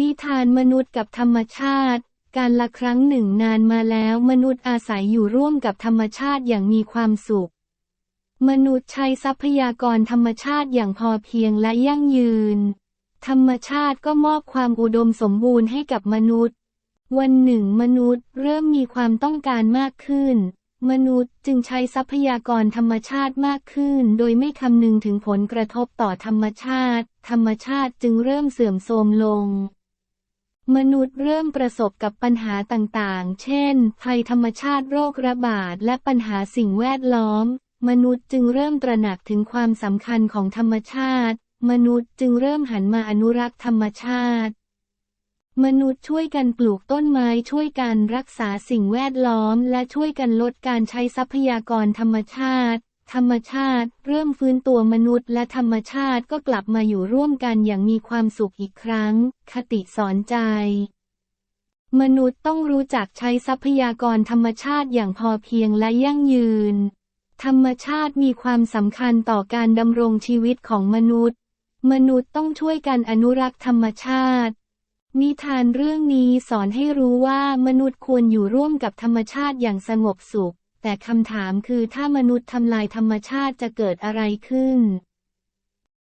นิทานมนุษย์กับธรรมชาติ การละครั้งหนึ่งนานมาแล้วมนุษย์อาศัยอยู่ร่วมกับธรรมชาติอย่างมีความสุข มนุษย์ใช้ทรัพยากรธรรมชาติอย่างพอเพียงและยั่งยืน ธรรมชาติก็มอบความอุดมสมบูรณ์ให้กับมนุษย์ วันหนึ่งมนุษย์เริ่มมีความต้องการมากขึ้น มนุษย์จึงใช้ทรัพยากรธรรมชาติมากขึ้น โดยไม่คำนึงถึงผลกระทบต่อธรรมชาติ ธรรมชาติจึงเริ่มเสื่อมโทรมลง มนุษย์เริ่มประสบกับปัญหาต่างๆ เช่น ภัยธรรมชาติโรคระบาดและปัญหาสิ่งแวดล้อม มนุษย์จึงเริ่มตระหนักถึงความสำคัญของธรรมชาติ มนุษย์จึงเริ่มหันมาอนุรักษ์ธรรมชาติ มนุษย์ช่วยกันปลูกต้นไม้ช่วยกันรักษาสิ่งแวดล้อม และช่วยกันลดการใช้ทรัพยากรธรรมชาติ ธรรมชาติ เริ่มฟื้นตัวมนุษย์และธรรมชาติก็กลับมาอยู่ร่วมกันอย่างมีความสุขอีกครั้ง คติสอนใจ มนุษย์ต้องรู้จักใช้ทรัพยากรธรรมชาติอย่างพอเพียงและยั่งยืน ธรรมชาติมีความสำคัญต่อการดำรงชีวิตของมนุษย์ มนุษย์ต้องช่วยกันอนุรักษ์ธรรมชาตินิทานเรื่องนี้สอนให้รู้ว่ามนุษย์ควรอยู่ร่วมกับธรรมชาติอย่างสงบสุข แต่คำถามคือถ้ามนุษย์ทำลายธรรมชาติจะเกิดอะไรขึ้น